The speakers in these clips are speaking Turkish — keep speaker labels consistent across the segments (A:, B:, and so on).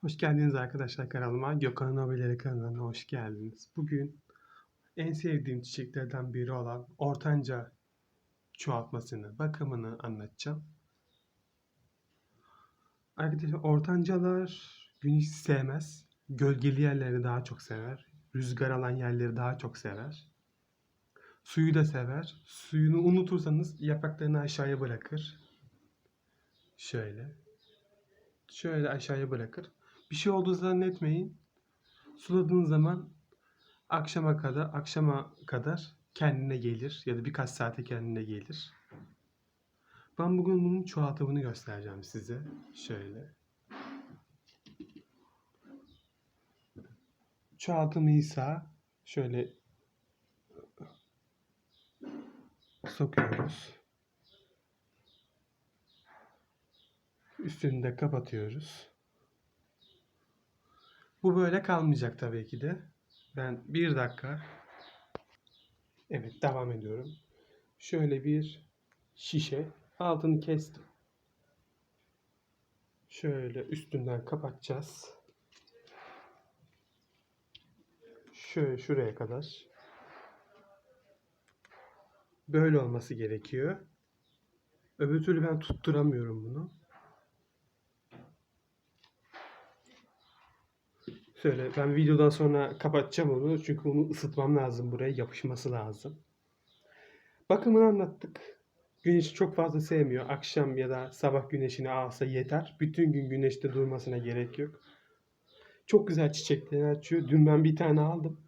A: Hoş geldiniz arkadaşlar kanalıma. Gökhan Hobileri kanalına hoş geldiniz. Bugün en sevdiğim çiçeklerden biri olan ortanca çoğaltmasını, bakımını anlatacağım. Arkadaşlar ortancalar güneş sevmez. Gölgeli yerleri daha çok sever. Rüzgar alan yerleri daha çok sever. Suyu da sever. Suyunu unutursanız yapraklarını aşağıya bırakır. Şöyle. Şöyle aşağıya bırakır. Bir şey olduğu zannetmeyin. Suladığınız zaman akşama kadar akşama kadar kendine gelir ya da birkaç saate kendine gelir. Ben bugün bunun çoğaltımını göstereceğim size. Şöyle. Çoğaltımı ise şöyle sokuyoruz. Üstünü de kapatıyoruz. Bu böyle kalmayacak tabii ki de. Ben bir dakika Evet devam ediyorum. Şöyle bir şişe altını kestim. Şöyle üstünden kapatacağız. Şöyle şuraya kadar. Böyle olması gerekiyor. Öbür türlü ben tutturamıyorum bunu. Şöyle ben videodan sonra kapatacağım onu çünkü onu ısıtmam lazım buraya yapışması lazım. Bakımını anlattık. Güneşi çok fazla sevmiyor. Akşam ya da sabah güneşini alsa yeter. Bütün gün güneşte durmasına gerek yok. Çok güzel çiçekleri açıyor. Dün ben bir tane aldım.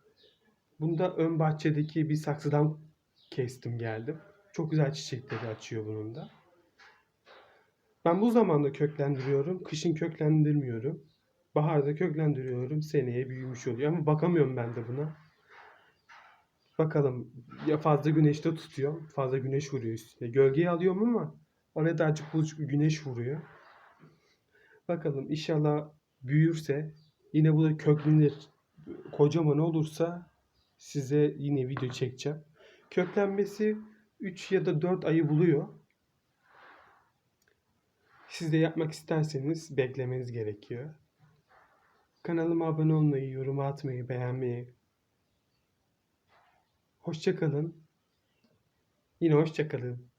A: Bunu da ön bahçedeki bir saksıdan kestim geldim. Çok güzel çiçekleri açıyor bunun da. Ben bu zamanda köklendiriyorum. Kışın köklendirmiyorum. Baharda köklendiriyorum. Seneye büyümüş oluyor ama bakamıyorum ben de buna. Bakalım ya fazla güneşte tutuyor. Fazla güneş vuruyor üstüne. Gölgeyi alıyorum ama oraya daha çok güneş vuruyor. Bakalım inşallah büyürse yine bu da köklenir. Kocaman olursa size yine video çekeceğim. Köklenmesi 3 ya da 4 ayı buluyor. Siz de yapmak isterseniz beklemeniz gerekiyor. Kanalıma abone olmayı, yorum atmayı, beğenmeyi. Hoşça kalın. Yine hoşça kalın.